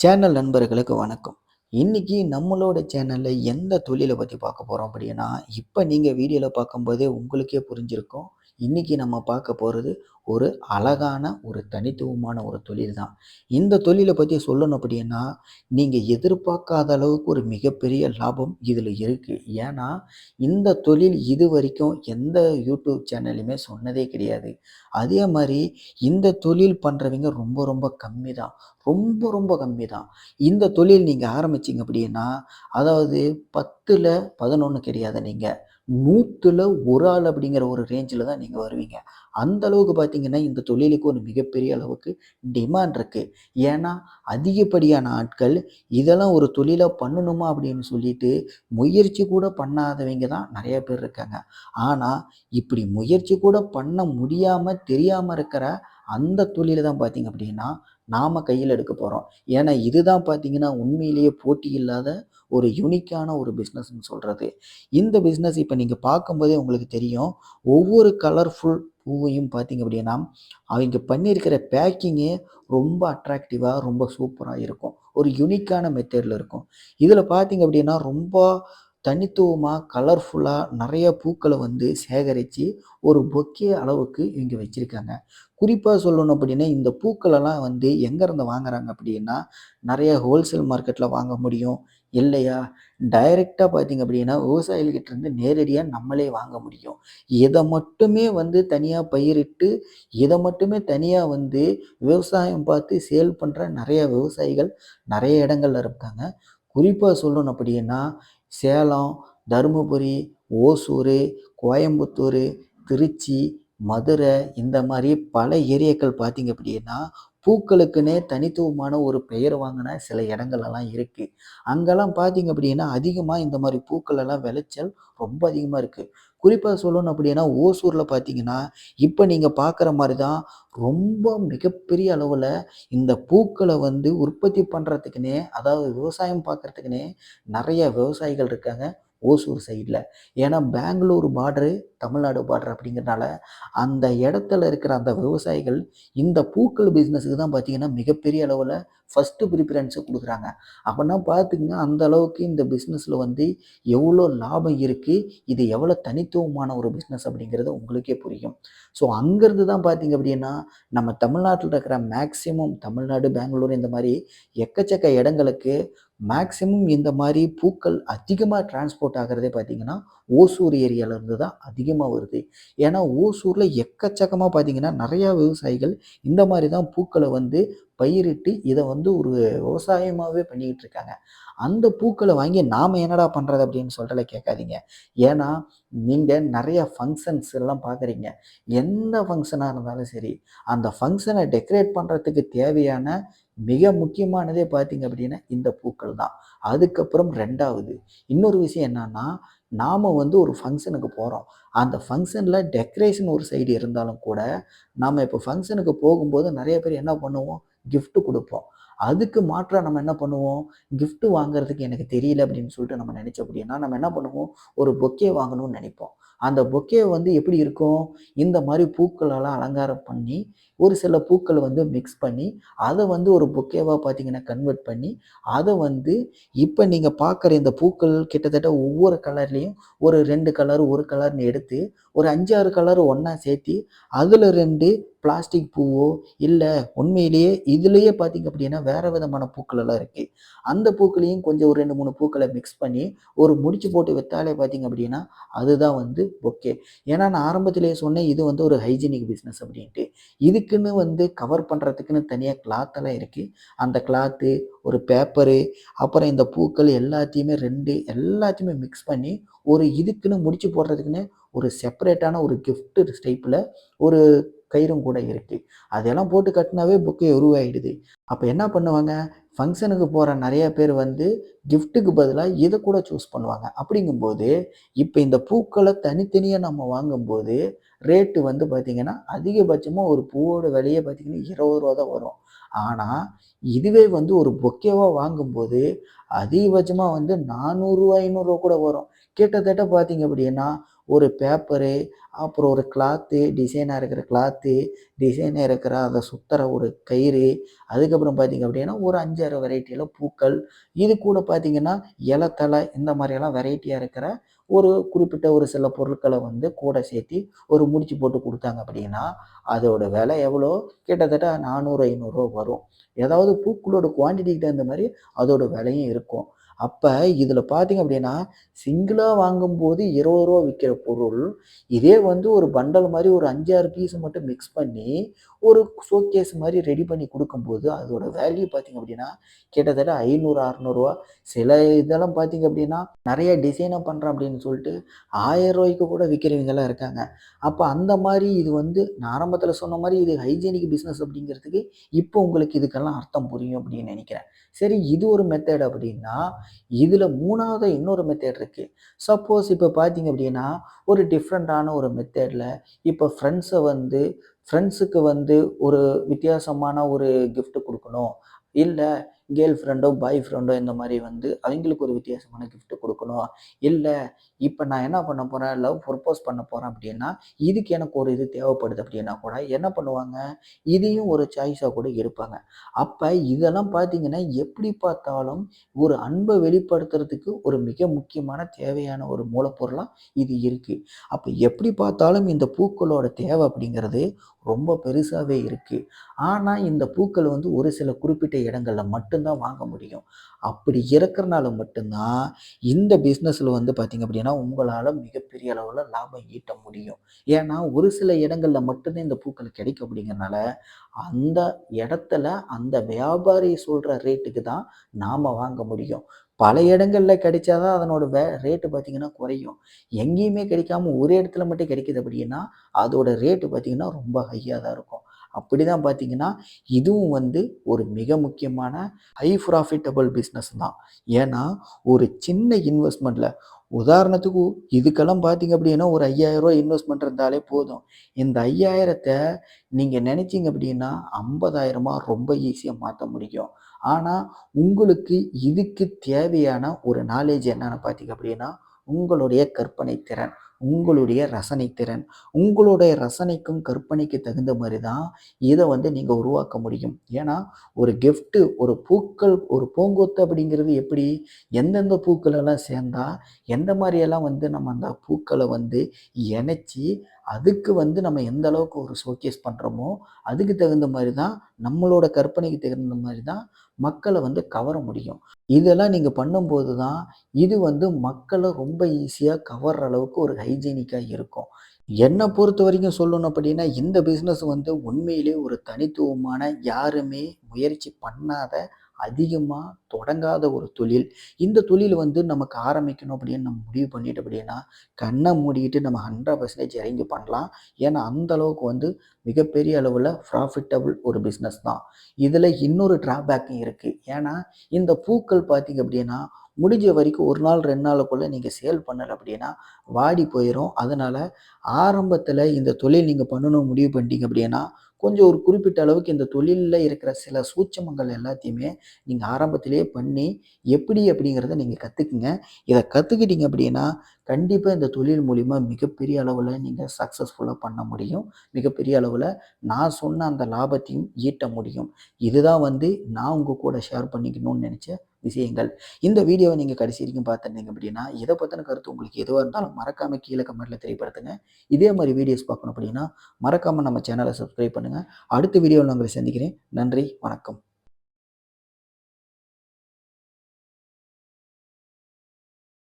Channel நண்பர்களுக்கு வணக்கம். இன்னைக்கு நம்மளோட சேனல்ல எந்த தொழிலை பத்தி பார்க்க போறோம் அப்படின்னா, இப்ப நீங்க வீடியோல பார்க்கும்போதே உங்களுக்கே புரிஞ்சிருக்கும். இன்னைக்கு நம்ம பார்க்க போறது ஒரு அழகான ஒரு தனித்துவமான ஒரு தொழில் தான். இந்த தொழிலை பற்றி சொல்லணும் அப்படின்னா, நீங்கள் எதிர்பார்க்காத அளவுக்கு ஒரு மிகப்பெரிய லாபம் இதில் இருக்குது ஏன்னா, இந்த தொழில் இது வரைக்கும் எந்த யூடியூப் சேனல்லையுமே சொன்னதே கிடையாது. அதே மாதிரி இந்த தொழில் பண்ணுறவங்க ரொம்ப ரொம்ப கம்மி தான். ரொம்ப ரொம்ப கம்மி தான். இந்த தொழில் நீங்கள் ஆரம்பிச்சீங்க அப்படின்னா, அதாவது 10ல 11 கிடையாது நீங்கள் நூற்றுல ஒரு ஆள் அப்படிங்கிற ஒரு ரேஞ்சில் தான் நீங்கள் வருவீங்க. அந்த அளவுக்கு பார்த்தீங்கன்னா, இந்த தொழிலுக்கு ஒரு மிகப்பெரிய அளவுக்கு டிமாண்ட் இருக்குது ஏன்னா, அதிகப்படியான ஆட்கள் இதெல்லாம் ஒரு தொழிலாக பண்ணணுமா அப்படின்னு சொல்லிட்டு முயற்சி கூட பண்ணாதவங்க தான் நிறைய பேர் இருக்காங்க. ஆனால் இப்படி முயற்சி கூட பண்ண முடியாமல் தெரியாமல் இருக்கிற அந்த தொழிலை தான் பார்த்தீங்க அப்படின்னா, நாம் கையில் எடுக்க போகிறோம் ஏன்னா, இதுதான் பார்த்தீங்கன்னா, உண்மையிலேயே போட்டி இல்லாத ஒரு யூனிக்கான ஒரு பிஸ்னஸ்ன்னு சொல்கிறது இந்த பிஸ்னஸ் இப்போ நீங்கள் பார்க்கும்போதே உங்களுக்கு தெரியும். ஒவ்வொரு கலர்ஃபுல் பூவையும் பார்த்தீங்க அப்படின்னா, அவங்க பண்ணியிருக்கிற பேக்கிங்கே ரொம்ப அட்ராக்டிவாக ரொம்ப சூப்பராக இருக்கும். ஒரு யுனிக்கான மெத்தேட்ல இருக்கும். இதில் பார்த்தீங்க அப்படின்னா, ரொம்ப தனித்துவமாக கலர்ஃபுல்லாக நிறைய பூக்களை வந்து சேகரித்து ஒரு பொக்கே அளவுக்கு இவங்க வச்சுருக்காங்க குறிப்பாக சொல்லணும் அப்படின்னா, இந்த பூக்களெல்லாம் வந்து எங்கேருந்து வாங்குறாங்க அப்படின்னா, நிறைய ஹோல்சேல் மார்க்கெட்டில் வாங்க முடியும். இல்லையா, டைரெக்டாக பார்த்தீங்க அப்படின்னா, விவசாயிகள்கிட்ட இருந்து நேரடியாக நம்மளே வாங்க முடியும். இதை மட்டுமே வந்து தனியாக பயிரிட்டு, இதை மட்டுமே தனியாக வந்து விவசாயம் பார்த்து சேல் பண்ணுற நிறைய விவசாயிகள் நிறைய இடங்கள்ல இருக்காங்க. குறிப்பாக சொல்லணும் அப்படின்னா, சேலம், தருமபுரி, ஓசூர் கோயம்புத்தூர் திருச்சி, மதுரை இந்த மாதிரி பல ஏரியாக்கள் பார்த்தீங்க அப்படின்னா, பூக்களுக்குன்னே தனித்துவமான ஒரு பெயர் வாங்கின சில இடங்கள்லாம் இருக்குது அங்கெல்லாம் பார்த்தீங்க அப்படின்னா, அதிகமாக இந்த மாதிரி பூக்கள் எல்லாம் விளைச்சல் ரொம்ப அதிகமாக இருக்குது குறிப்பாக சொல்லணும் அப்படின்னா, ஓசூரில் பார்த்தீங்கன்னா, இப்போ நீங்கள் பார்க்குற மாதிரி தான் ரொம்ப மிகப்பெரிய அளவில் இந்த பூக்களை வந்து உற்பத்தி பண்ணுறதுக்குன்னே அதாவது விவசாயம் பார்க்குறதுக்குன்னே நிறைய விவசாயிகள் இருக்காங்க. ஓசூர் சைடில் ஏன்னா, பெங்களூர் பார்டரு, தமிழ்நாடு பார்டர் அப்படிங்கிறனால, அந்த இடத்துல இருக்கிற அந்த விவசாயிகள் இந்த பூக்கள் பிஸ்னஸுக்கு தான் பார்த்தீங்கன்னா, மிகப்பெரிய அளவில் ஃபஸ்ட்டு ப்ரிஃபரன்ஸை கொடுக்குறாங்க அப்படின்னா பார்த்துக்கங்க, அந்த அளவுக்கு இந்த பிஸ்னஸில் வந்து எவ்வளோ லாபம் இருக்குது இது எவ்வளோ தனித்துவமான ஒரு பிஸ்னஸ் அப்படிங்கிறது உங்களுக்கே புரியும். ஸோ, அங்கேருந்து தான் பார்த்தீங்க அப்படின்னா, நம்ம தமிழ்நாட்டில் இருக்கிற மேக்ஸிமம் தமிழ்நாடு, பெங்களூர் இந்த மாதிரி எக்கச்சக்க இடங்களுக்கு மேக்ஸிமம் இந்த மாதிரி பூக்கள் அதிகமாக டிரான்ஸ்போர்ட் ஆகுறதே பார்த்தீங்கன்னா, ஓசூர் ஏரியால இருந்து தான் அதிகமாக வருது. ஏன்னா, ஓசூரில் எக்கச்சக்கமாக பார்த்தீங்கன்னா, நிறையா விவசாயிகள் இந்த மாதிரி தான் பூக்களை வந்து பயிரிட்டு, இதை வந்து ஒரு விவசாயமாகவே பண்ணிக்கிட்டு இருக்காங்க. அந்த பூக்களை வாங்கி நாம் என்னடா பண்ணுறது அப்படின்னு சொல்கிறத கேட்காதீங்க. ஏன்னா, நீங்கள் நிறைய ஃபங்க்ஷன்ஸ் எல்லாம் பார்க்குறீங்க. எந்த ஃபங்க்ஷனாக இருந்தாலும் சரி, அந்த ஃபங்க்ஷனை டெக்கரேட் பண்ணுறதுக்கு தேவையான மிக முக்கியமானதே பார்த்தீங்க அப்படின்னா, இந்த பூக்கள் தான். அதுக்கப்புறம் ரெண்டாவது இன்னொரு விஷயம் என்னன்னா, நாம் வந்து ஒரு ஃபங்க்ஷனுக்கு போகிறோம் அந்த ஃபங்க்ஷனில் டெக்கரேஷன் ஒரு சைடு இருந்தாலும் கூட, நாம் இப்போ ஃபங்க்ஷனுக்கு போகும்போது நிறைய பேர் என்ன பண்ணுவோம், கிஃப்ட் கொடுப்போம். அதுக்கு மாற்றாக நம்ம என்ன பண்ணுவோம், கிஃப்ட் வாங்குறதுக்கு எனக்கு தெரியல அப்படின்னு சொல்லிட்டு நம்ம நெனைச்சோம் அப்படின்னா, நம்ம என்ன பண்ணுவோம், ஒரு பொக்கே வாங்கணும்னு நினைப்போம். அந்த பொக்கே வந்து எப்படி இருக்கும், இந்த மாதிரி பூக்களெல்லாம் அலங்காரம் பண்ணி, ஒரு சில பூக்களை வந்து மிக்ஸ் பண்ணி, அதை வந்து ஒரு பொக்கேவாக பார்த்தீங்கன்னா கன்வெர்ட் பண்ணி, அதை வந்து இப்போ நீங்கள் பார்க்குற இந்த பூக்கள் கிட்டத்தட்ட ஒவ்வொரு கலர்லேயும் ஒரு ரெண்டு கலர், ஒரு கலர்னு எடுத்து, ஒரு 5, 6 கலர் ஒன்றா சேர்த்தி, அதில் ரெண்டு பிளாஸ்டிக் பூவோ, இல்லை உண்மையிலேயே இதுலேயே பார்த்தீங்க அப்படின்னா, வேறு விதமான பூக்கள் எல்லாம் அந்த பூக்களையும் கொஞ்சம் ஒரு ரெண்டு மூணு பூக்களை மிக்ஸ் பண்ணி, ஒரு முடிச்சு போட்டு வித்தாலே பார்த்தீங்க அப்படின்னா, அதுதான் வந்து பொக்கே. ஏன்னா, நான் ஆரம்பத்திலேயே சொன்னேன், இது வந்து ஒரு ஹைஜீனிக் பிஸ்னஸ் அப்படின்ட்டு. இதுக்குன்னு வந்து கவர் பண்ணுறதுக்குன்னு தனியாக கிளாத்தெல்லாம் இருக்குது அந்த கிளாத்து, ஒரு பேப்பரு, அப்புறம் இந்த பூக்கள் எல்லாத்தையுமே ரெண்டு எல்லாத்தையுமே மிக்ஸ் பண்ணி, ஒரு இதுக்குன்னு முடிச்சு போடுறதுக்குன்னு ஒரு செப்பரேட்டான ஒரு கிஃப்ட் டைப்பில் ஒரு கயிறும் கூட இருக்குது அதெல்லாம் போட்டு கட்டினாவே பொக்கே உருவாயிடுது. அப்போ என்ன பண்ணுவாங்க, ஃபங்க்ஷனுக்கு போகிற நிறைய பேர் வந்து கிஃப்ட்டுக்கு பதிலாக இதை கூட சூஸ் பண்ணுவாங்க. அப்படிங்கும்போது, இப்போ இந்த பூக்களை தனித்தனியாக நம்ம வாங்கும்போது, ரேட்டு வந்து பார்த்திங்கன்னா அதிகபட்சமாக ஒரு பூவோட விலையே பார்த்தீங்கன்னா, இருபது ரூபா தான் வரும். ஆனால் இதுவே வந்து ஒரு பொக்கேவாக வாங்கும்போது, அதிகபட்சமாக வந்து நானூறுரூவா ஐநூறுரூவா கூட வரும். கிட்டத்தட்ட பார்த்தீங்க அப்படின்னா, ஒரு பேப்பரு அப்புறம் ஒரு கிளாத்து டிசைனாக இருக்கிற கிளாத்து டிசைனாக இருக்கிற அதை சுற்றுற ஒரு கயிறு அதுக்கப்புறம் பார்த்திங்க அப்படின்னா ஒரு அஞ்சாறு வெரைட்டியில் பூக்கள் இது கூட பார்த்திங்கன்னா இலத்தலை இந்த மாதிரியெல்லாம் வெரைட்டியாக இருக்கிற ஒரு குறிப்பிட்ட ஒரு சில பொருட்களை வந்து கூட சேர்த்து ஒரு முடிச்சு போட்டு கொடுத்தாங்க அப்படின்னா அதோட விலை எவ்வளோ? கிட்டத்தட்ட நானூறு ஐநூறுரூவா வரும். ஏதாவது பூக்களோட குவான்டிட்டிக்கு தகுந்த மாதிரி அதோட விலையும் இருக்கும். அப்போ இதில் பார்த்தீங்க அப்படின்னா சிங்கிளாக வாங்கும்போது இருபது ரூபா விற்கிற பொருள் இதே வந்து ஒரு பண்டல் மாதிரி ஒரு அஞ்சாறு பீஸ் மட்டும் மிக்ஸ் பண்ணி ஒரு ஷோகேஸ் மாதிரி ரெடி பண்ணி கொடுக்கும்போது அதோட வேல்யூ பார்த்தீங்க அப்படின்னா கிட்டத்தட்ட ஐநூறு அறநூறுவா சில இதெல்லாம் பார்த்தீங்க அப்படின்னா நிறைய டிசைனாக பண்ணுறேன் அப்படின்னு சொல்லிட்டு ஆயிரம் ரூபாய்க்கு கூட விற்கிறவங்கெல்லாம் இருக்காங்க. அப்போ அந்த மாதிரி இது வந்து நான் ஆரம்பத்தில் சொன்ன மாதிரி இது ஹைஜீனிக் பிஸ்னஸ் அப்படிங்கிறதுக்கு இப்போ உங்களுக்கு இதுக்கெல்லாம் அர்த்தம் புரியும் அப்படின்னு நினைக்கிறேன். சரி இது ஒரு மெத்தட் அப்படின்னா இதில் மூணாவது இன்னொரு மெத்தேட் இருக்குது சப்போஸ் இப்போ பார்த்தீங்க அப்படின்னா ஒரு டிஃப்ரெண்ட்டான ஒரு மெத்தேடில் இப்போ ஃப்ரெண்ட்ஸை வந்து ஃப்ரெண்ட்ஸுக்கு வந்து ஒரு வித்தியாசமான ஒரு கிஃப்ட் கொடுக்கணும். இல்லை கேர்ள் ஃப்ரெண்டோ பாய் ஃப்ரெண்டோ இந்த மாதிரி வந்து அவங்களுக்கு ஒரு வித்தியாசமான கிஃப்ட் கொடுக்கணும். இல்லை இப்போ நான் என்ன பண்ண போகிறேன் லவ் ப்ரொப்போஸ் பண்ண போகிறேன் அப்படின்னா இதுக்கு எனக்கு ஒரு இது தேவைப்படுது அப்படின்னா கூட என்ன பண்ணுவாங்க? இதையும் ஒரு சாய்ஸாக கூட எடுப்பாங்க. அப்போ இதெல்லாம் பார்த்தீங்கன்னா எப்படி பார்த்தாலும் ஒரு அன்பை வெளிப்படுத்துறதுக்கு ஒரு மிக முக்கியமான தேவையான ஒரு மூலப்பொருளாக இது இருக்குது அப்போ எப்படி பார்த்தாலும் இந்த பூக்களோட தேவை அப்படிங்கிறது ரொம்ப பெருசாகவே இருக்குது ஆனால் இந்த பூக்கள் வந்து ஒரு சில குறிப்பிட்ட இடங்களில் மட்டும்தான் வாங்க முடியும். அப்படி இருக்கிறனால மட்டும்தான் இந்த பிஸ்னஸில் வந்து பார்த்திங்க அப்படின்னா உங்களால் மிகப்பெரிய அளவில் லாபம் ஈட்ட முடியும். ஏன்னா ஒரு சில இடங்களில் மட்டும்தான் இந்த பூக்கள் கிடைக்கும் அப்படிங்கிறனால அந்த இடத்துல அந்த வியாபாரி சொல்கிற ரேட்டுக்கு தான் நாம் வாங்க முடியும். பல இடங்களில் கிடைச்சாதான் அதனோட வே ரேட்டு பார்த்திங்கன்னா குறையும். எங்கேயுமே கிடைக்காம ஒரு இடத்துல மட்டும் கிடைக்கிது அப்படின்னா அதோட ரேட்டு பார்த்திங்கன்னா ரொம்ப ஹையாக தான் இருக்கும். அப்படி தான் பார்த்தீங்கன்னா இதுவும் வந்து ஒரு மிக முக்கியமான ஹை ப்ராஃபிட்டபிள் பிஸ்னஸ் தான். ஏன்னா ஒரு சின்ன இன்வெஸ்ட்மெண்ட்டில் உதாரணத்துக்கு இதுக்கெல்லாம் பார்த்தீங்க அப்படின்னா ஒரு ஐயாயிரரூவா இன்வெஸ்ட்மெண்ட் இருந்தாலே போதும். இந்த ஐயாயிரத்தை நீங்கள் நினச்சிங்க அப்படின்னா ஐம்பதாயிரமாக ரொம்ப ஈஸியாக மாற்ற முடியும். ஆனால் உங்களுக்கு இதுக்கு தேவையான ஒரு நாலேஜ் என்னென்னு பார்த்தீங்க அப்படின்னா உங்களுடைய கற்பனை திறன் உங்களுடைய ரசனை திறன். உங்களுடைய ரசனைக்கும் கற்பனைக்கு தகுந்த மாதிரி தான் இதை வந்து நீங்கள் உருவாக்க முடியும். ஏன்னா ஒரு கிஃப்ட்டு ஒரு பூக்கள் ஒரு பூங்கொத்து அப்படிங்கிறது எப்படி? எந்தெந்த பூக்களெல்லாம் சேர்ந்தா எந்த மாதிரியெல்லாம் வந்து நம்ம அந்த பூக்களை வந்து இணைச்சி அதுக்கு வந்து நம்ம எந்த அளவுக்கு ஒரு ஷோகேஸ் பண்ணுறோமோ அதுக்கு தகுந்த மாதிரி தான் நம்மளோட கற்பனைக்கு தகுந்த மாதிரி தான் மக்களை வந்து கவர முடியும். இதெல்லாம் நீங்கள் பண்ணும்போது தான் இது வந்து மக்களை ரொம்ப ஈஸியாக கவர்ற அளவுக்கு ஒரு ஹைஜீனிக்காக இருக்கும். என்னை பொறுத்த வரைக்கும் சொல்லணும் அப்படின்னா இந்த பிஸ்னஸ் வந்து உண்மையிலே ஒரு தனித்துவமான யாருமே முயற்சி பண்ணாத அதிகமாக தொடங்காத ஒரு தொழில். இந்த தொழில் வந்து நமக்கு ஆரம்பிக்கணும் அப்படின்னு நம்ம முடிவு பண்ணிட்டு அப்படின்னா கண்ணை மூடிக்கிட்டு நம்ம ஹண்ட்ரட் பர்சன்டேஜ் இறங்கி பண்ணலாம். ஏன்னா அந்த அளவுக்கு வந்து மிகப்பெரிய அளவில் ப்ராஃபிட்டபுள் ஒரு பிஸ்னஸ் தான். இதில் இன்னொரு ட்ராபேக்கும் இருக்குது ஏன்னா இந்த பூக்கள் பார்த்திங்க அப்படின்னா முடிஞ்ச வரைக்கும் ஒரு நாள் ரெண்டு நாளுக்குள்ளே நீங்கள் சேல் பண்ணலை அப்படின்னா வாடி போயிடும் அதனால் ஆரம்பத்தில் இந்த தொழில் நீங்கள் பண்ணணும் முடிவு பண்ணிட்டீங்க அப்படின்னா கொஞ்சம் ஒரு குறிப்பிட்ட அளவுக்கு இந்த தொழிலில் இருக்கிற சில சூட்சமங்கள் எல்லாத்தையுமே நீங்கள் ஆரம்பத்திலே பண்ணி எப்படி அப்படிங்கிறத நீங்கள் கற்றுக்குங்க இதை கற்றுக்கிட்டீங்க அப்படின்னா கண்டிப்பாக இந்த தொழில் மூலிமா மிகப்பெரிய அளவில் நீங்கள் சக்ஸஸ்ஃபுல்லாக பண்ண முடியும். மிகப்பெரிய அளவில் நான் சொன்ன அந்த லாபத்தையும் ஈட்ட முடியும். இதுதான் வந்து நான் உங்கள் கூட ஷேர் பண்ணிக்கணும்னு நினச்ச விஷயங்கள். இந்த வீடியோவை நீங்கள் கடைசி வரைக்கும் பார்த்துருந்தீங்க அப்படின்னா இதை பற்றின கருத்து உங்களுக்கு எதுவாக இருந்தாலும் மறக்காமல் கீழே கமெண்ட்டில் தெரியப்படுத்துங்க. இதே மாதிரி வீடியோஸ் பார்க்கணும் அப்படின்னா மறக்காமல் நம்ம சேனலை சப்ஸ்கிரைப் பண்ணுங்கள் அடுத்த வீடியோவில் உங்களை சந்திக்கிறேன். நன்றி வணக்கம்.